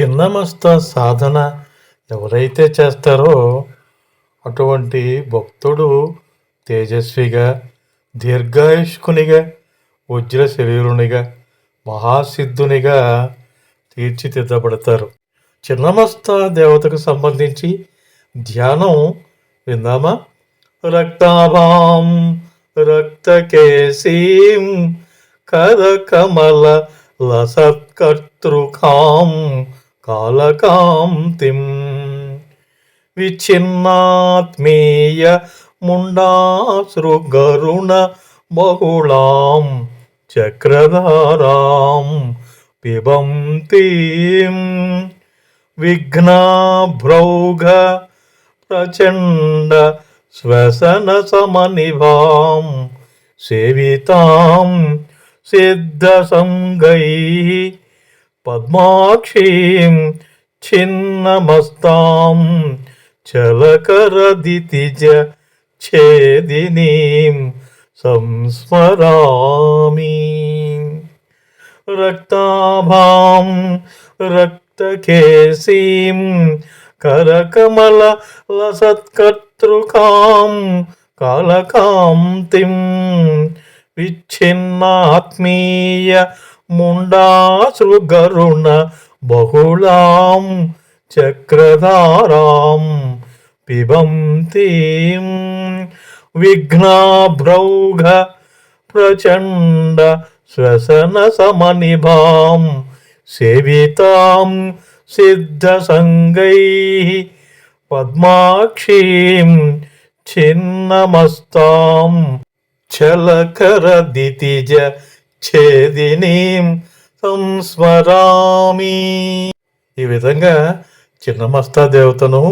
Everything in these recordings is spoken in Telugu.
చిన్నమస్త సాధన ఎవరైతే చేస్తారో అటువంటి భక్తుడు తేజస్విగా దీర్ఘాయుష్కునిగా వజ్ర శరీరునిగా మహాసిద్ధునిగా తీర్చిదిద్దబడతారు. చిన్నమస్త దేవతకు సంబంధించి ధ్యానం విందామా? రక్తాభాం రక్తకేశీం కరకమల లసత్కర్తృకాం కాళకాంతిం విచ్ఛిన్నాత్మీయ ముండాశ్రుగరుణ బహుళాం చక్రధారాం పిబంతీం విఘ్నాభ్రౌఘ ప్రచండ శ్వసన సమనిభాం సేవితాం సిద్ధసంగై పద్మాక్షీం చిన్నమస్తాం చలకరదితిజ ఛేదినీం సంస్మరామి. రక్తాభాం రక్తకేశీం కరకమల లసత్కర్తృకాం కాళకాంతిం విచ్ఛిన్నాత్మీయ ముండాశ్రుగరుణ బహుళాం చక్రధారాం పిబంతీం విఘ్నాభ్రౌఘ ప్రచండ శ్వసన సమనిభాం సేవితాం సిద్ధసంగై పద్మాక్షీం చిన్నమస్తాం చలకరదితిజ చేదినీం సంస్మరామి. ఈ విధంగా చిన్నమస్తా దేవతను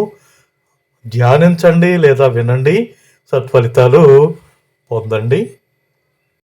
ధ్యానించండి లేదా వినండి. సత్ఫలితాలు పొందండి.